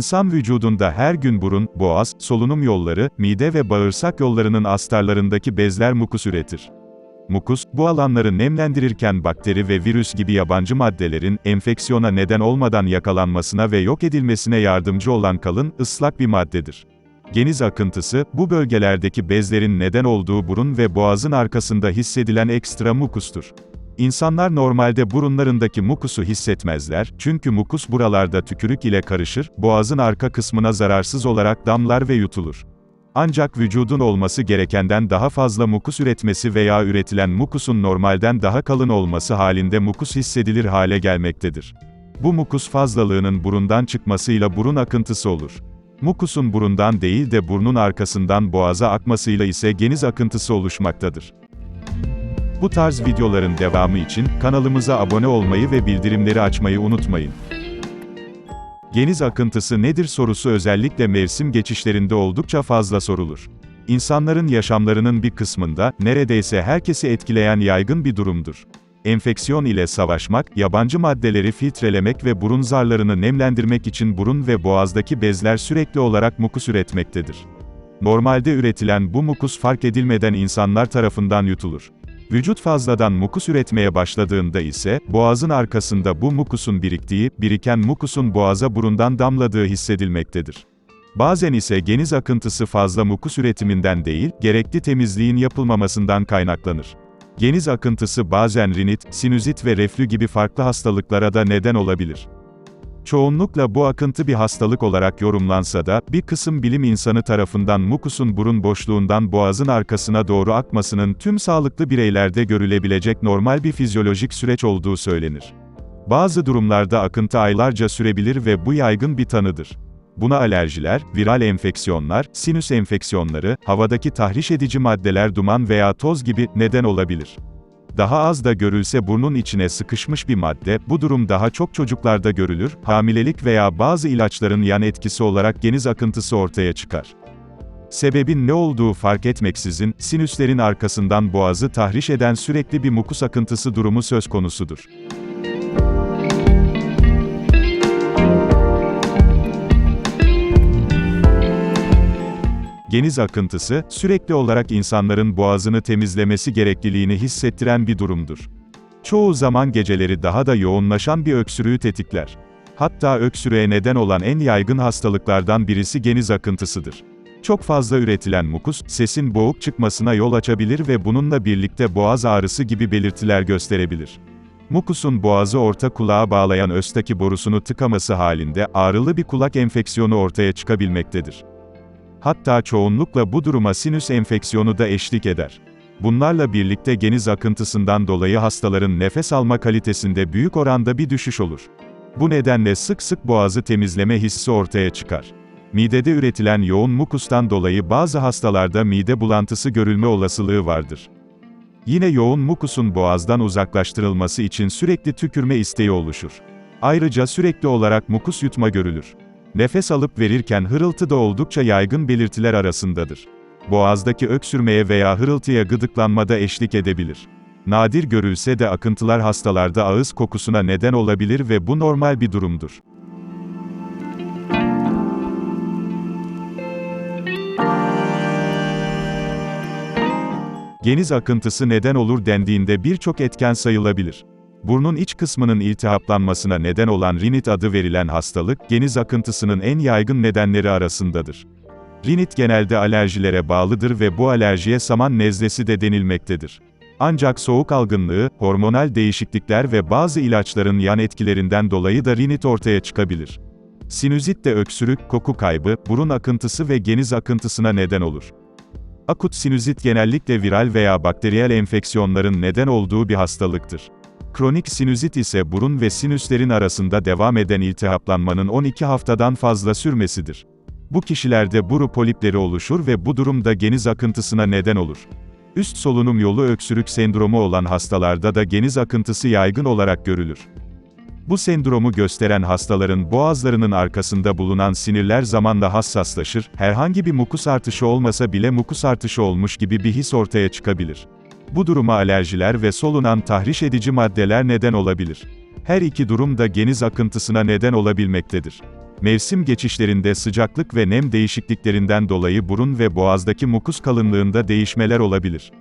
İnsan vücudunda her gün burun, boğaz, solunum yolları, mide ve bağırsak yollarının astarlarındaki bezler mukus üretir. Mukus, bu alanları nemlendirirken bakteri ve virüs gibi yabancı maddelerin, enfeksiyona neden olmadan yakalanmasına ve yok edilmesine yardımcı olan kalın, ıslak bir maddedir. Geniz akıntısı, bu bölgelerdeki bezlerin neden olduğu burun ve boğazın arkasında hissedilen ekstra mukustur. İnsanlar normalde burunlarındaki mukusu hissetmezler, çünkü mukus buralarda tükürük ile karışır, boğazın arka kısmına zararsız olarak damlar ve yutulur. Ancak vücudun olması gerekenden daha fazla mukus üretmesi veya üretilen mukusun normalden daha kalın olması halinde mukus hissedilir hale gelmektedir. Bu mukus fazlalığının burundan çıkmasıyla burun akıntısı olur. Mukusun burundan değil de burnun arkasından boğaza akmasıyla ise geniz akıntısı oluşmaktadır. Bu tarz videoların devamı için kanalımıza abone olmayı ve bildirimleri açmayı unutmayın. Geniz akıntısı nedir sorusu özellikle mevsim geçişlerinde oldukça fazla sorulur. İnsanların yaşamlarının bir kısmında, neredeyse herkesi etkileyen yaygın bir durumdur. Enfeksiyon ile savaşmak, yabancı maddeleri filtrelemek ve burun zarlarını nemlendirmek için burun ve boğazdaki bezler sürekli olarak mukus üretmektedir. Normalde üretilen bu mukus fark edilmeden insanlar tarafından yutulur. Vücut fazladan mukus üretmeye başladığında ise, boğazın arkasında bu mukusun biriktiği, biriken mukusun boğaza burundan damladığı hissedilmektedir. Bazen ise geniz akıntısı fazla mukus üretiminden değil, gerekli temizliğin yapılmamasından kaynaklanır. Geniz akıntısı bazen rinit, sinüzit ve reflü gibi farklı hastalıklara da neden olabilir. Çoğunlukla bu akıntı bir hastalık olarak yorumlansa da, bir kısım bilim insanı tarafından mukusun burun boşluğundan boğazın arkasına doğru akmasının tüm sağlıklı bireylerde görülebilecek normal bir fizyolojik süreç olduğu söylenir. Bazı durumlarda akıntı aylarca sürebilir ve bu yaygın bir tanıdır. Buna alerjiler, viral enfeksiyonlar, sinüs enfeksiyonları, havadaki tahriş edici maddeler duman veya toz gibi neden olabilir. Daha az da görülse burnun içine sıkışmış bir madde, bu durum daha çok çocuklarda görülür, hamilelik veya bazı ilaçların yan etkisi olarak geniz akıntısı ortaya çıkar. Sebebin ne olduğu fark etmeksizin, sinüslerin arkasından boğazı tahriş eden sürekli bir mukus akıntısı durumu söz konusudur. Geniz akıntısı, sürekli olarak insanların boğazını temizlemesi gerekliliğini hissettiren bir durumdur. Çoğu zaman geceleri daha da yoğunlaşan bir öksürüğü tetikler. Hatta öksürüğe neden olan en yaygın hastalıklardan birisi geniz akıntısıdır. Çok fazla üretilen mukus, sesin boğuk çıkmasına yol açabilir ve bununla birlikte boğaz ağrısı gibi belirtiler gösterebilir. Mukusun boğazı orta kulağa bağlayan östaki borusunu tıkaması halinde ağrılı bir kulak enfeksiyonu ortaya çıkabilmektedir. Hatta çoğunlukla bu duruma sinüs enfeksiyonu da eşlik eder. Bunlarla birlikte geniz akıntısından dolayı hastaların nefes alma kalitesinde büyük oranda bir düşüş olur. Bu nedenle sık sık boğazı temizleme hissi ortaya çıkar. Midede üretilen yoğun mukustan dolayı bazı hastalarda mide bulantısı görülme olasılığı vardır. Yine yoğun mukusun boğazdan uzaklaştırılması için sürekli tükürme isteği oluşur. Ayrıca sürekli olarak mukus yutma görülür. Nefes alıp verirken hırıltı da oldukça yaygın belirtiler arasındadır. Boğazdaki öksürmeye veya hırıltıya gıdıklanma da eşlik edebilir. Nadir görülse de akıntılar hastalarda ağız kokusuna neden olabilir ve bu normal bir durumdur. Geniz akıntısı neden olur dendiğinde birçok etken sayılabilir. Burnun iç kısmının iltihaplanmasına neden olan rinit adı verilen hastalık, geniz akıntısının en yaygın nedenleri arasındadır. Rinit genelde alerjilere bağlıdır ve bu alerjiye saman nezlesi de denilmektedir. Ancak soğuk algınlığı, hormonal değişiklikler ve bazı ilaçların yan etkilerinden dolayı da rinit ortaya çıkabilir. Sinüzit de öksürük, koku kaybı, burun akıntısı ve geniz akıntısına neden olur. Akut sinüzit genellikle viral veya bakteriyel enfeksiyonların neden olduğu bir hastalıktır. Kronik sinüzit ise burun ve sinüslerin arasında devam eden iltihaplanmanın 12 haftadan fazla sürmesidir. Bu kişilerde buru polipleri oluşur ve bu durumda geniz akıntısına neden olur. Üst solunum yolu öksürük sendromu olan hastalarda da geniz akıntısı yaygın olarak görülür. Bu sendromu gösteren hastaların boğazlarının arkasında bulunan sinirler zamanla hassaslaşır, herhangi bir mukus artışı olmasa bile mukus artışı olmuş gibi bir his ortaya çıkabilir. Bu duruma alerjiler ve solunan tahriş edici maddeler neden olabilir. Her iki durum da geniz akıntısına neden olabilmektedir. Mevsim geçişlerinde sıcaklık ve nem değişikliklerinden dolayı burun ve boğazdaki mukus kalınlığında değişmeler olabilir.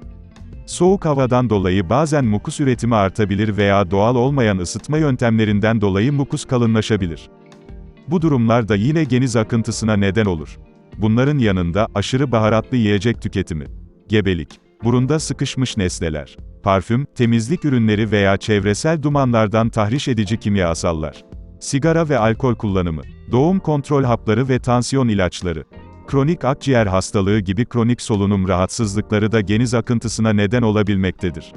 Soğuk havadan dolayı bazen mukus üretimi artabilir veya doğal olmayan ısıtma yöntemlerinden dolayı mukus kalınlaşabilir. Bu durumlar da yine geniz akıntısına neden olur. Bunların yanında aşırı baharatlı yiyecek tüketimi, gebelik, burunda sıkışmış nesneler, parfüm, temizlik ürünleri veya çevresel dumanlardan tahriş edici kimyasallar, sigara ve alkol kullanımı, doğum kontrol hapları ve tansiyon ilaçları, kronik akciğer hastalığı gibi kronik solunum rahatsızlıkları da geniz akıntısına neden olabilmektedir.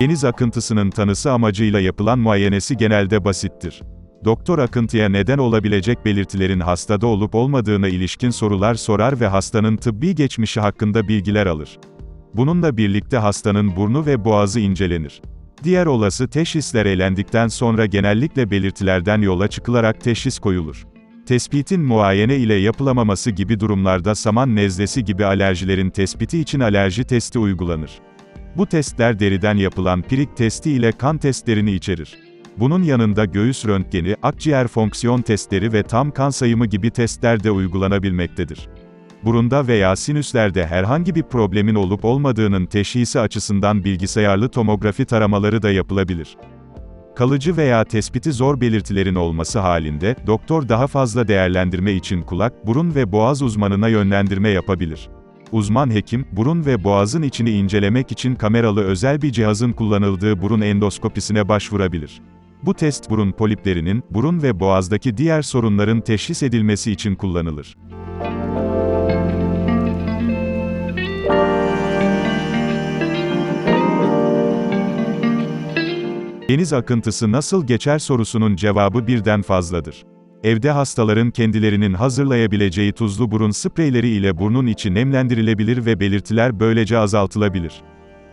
Geniz akıntısının tanısı amacıyla yapılan muayenesi genelde basittir. Doktor akıntıya neden olabilecek belirtilerin hastada olup olmadığına ilişkin sorular sorar ve hastanın tıbbi geçmişi hakkında bilgiler alır. Bununla birlikte hastanın burnu ve boğazı incelenir. Diğer olası teşhisler elendikten sonra genellikle belirtilerden yola çıkılarak teşhis koyulur. Tespitin muayene ile yapılamaması gibi durumlarda saman nezlesi gibi alerjilerin tespiti için alerji testi uygulanır. Bu testler deriden yapılan pirik testi ile kan testlerini içerir. Bunun yanında göğüs röntgeni, akciğer fonksiyon testleri ve tam kan sayımı gibi testler de uygulanabilmektedir. Burunda veya sinüslerde herhangi bir problemin olup olmadığının teşhisi açısından bilgisayarlı tomografi taramaları da yapılabilir. Kalıcı veya tespiti zor belirtilerin olması halinde, doktor daha fazla değerlendirme için kulak, burun ve boğaz uzmanına yönlendirme yapabilir. Uzman hekim, burun ve boğazın içini incelemek için kameralı özel bir cihazın kullanıldığı burun endoskopisine başvurabilir. Bu test burun poliplerinin, burun ve boğazdaki diğer sorunların teşhis edilmesi için kullanılır. Deniz akıntısı nasıl geçer sorusunun cevabı birden fazladır. Evde hastaların kendilerinin hazırlayabileceği tuzlu burun spreyleri ile burnun içi nemlendirilebilir ve belirtiler böylece azaltılabilir.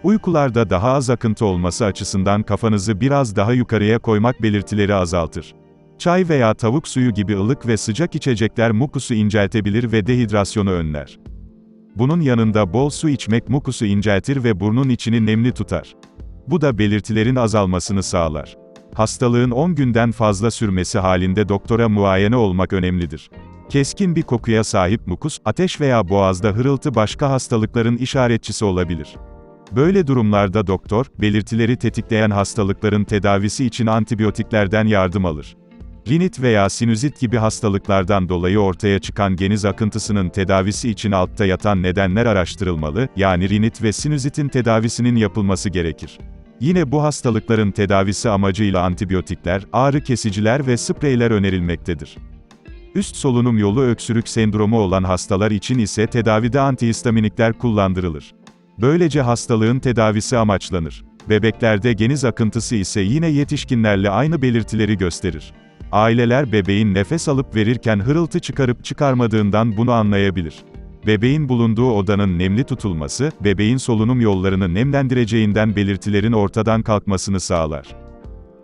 Uykularda daha az akıntı olması açısından kafanızı biraz daha yukarıya koymak belirtileri azaltır. Çay veya tavuk suyu gibi ılık ve sıcak içecekler mukusu inceltebilir ve dehidrasyonu önler. Bunun yanında bol su içmek mukusu inceltir ve burnun içini nemli tutar. Bu da belirtilerin azalmasını sağlar. Hastalığın 10 günden fazla sürmesi halinde doktora muayene olmak önemlidir. Keskin bir kokuya sahip mukus, ateş veya boğazda hırıltı başka hastalıkların işaretçisi olabilir. Böyle durumlarda doktor, belirtileri tetikleyen hastalıkların tedavisi için antibiyotiklerden yardım alır. Rinit veya sinüzit gibi hastalıklardan dolayı ortaya çıkan geniz akıntısının tedavisi için altta yatan nedenler araştırılmalı, yani rinit ve sinüzitin tedavisinin yapılması gerekir. Yine bu hastalıkların tedavisi amacıyla antibiyotikler, ağrı kesiciler ve spreyler önerilmektedir. Üst solunum yolu öksürük sendromu olan hastalar için ise tedavide antihistaminikler kullandırılır. Böylece hastalığın tedavisi amaçlanır. Bebeklerde geniz akıntısı ise yine yetişkinlerle aynı belirtileri gösterir. Aileler bebeğin nefes alıp verirken hırıltı çıkarıp çıkarmadığından bunu anlayabilir. Bebeğin bulunduğu odanın nemli tutulması, bebeğin solunum yollarını nemlendireceğinden belirtilerin ortadan kalkmasını sağlar.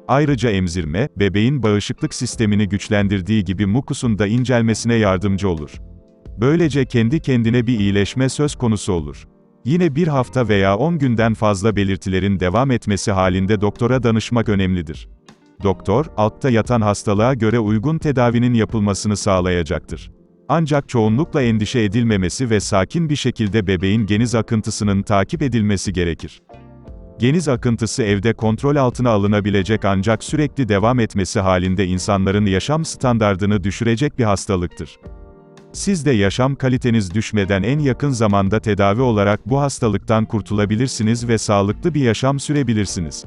Ayrıca emzirme, bebeğin bağışıklık sistemini güçlendirdiği gibi mukusun da incelmesine yardımcı olur. Böylece kendi kendine bir iyileşme söz konusu olur. Yine bir hafta veya 10 günden fazla belirtilerin devam etmesi halinde doktora danışmak önemlidir. Doktor, altta yatan hastalığa göre uygun tedavinin yapılmasını sağlayacaktır. Ancak çoğunlukla endişe edilmemesi ve sakin bir şekilde bebeğin geniz akıntısının takip edilmesi gerekir. Geniz akıntısı evde kontrol altına alınabilecek ancak sürekli devam etmesi halinde insanların yaşam standardını düşürecek bir hastalıktır. Siz de yaşam kaliteniz düşmeden en yakın zamanda tedavi olarak bu hastalıktan kurtulabilirsiniz ve sağlıklı bir yaşam sürebilirsiniz.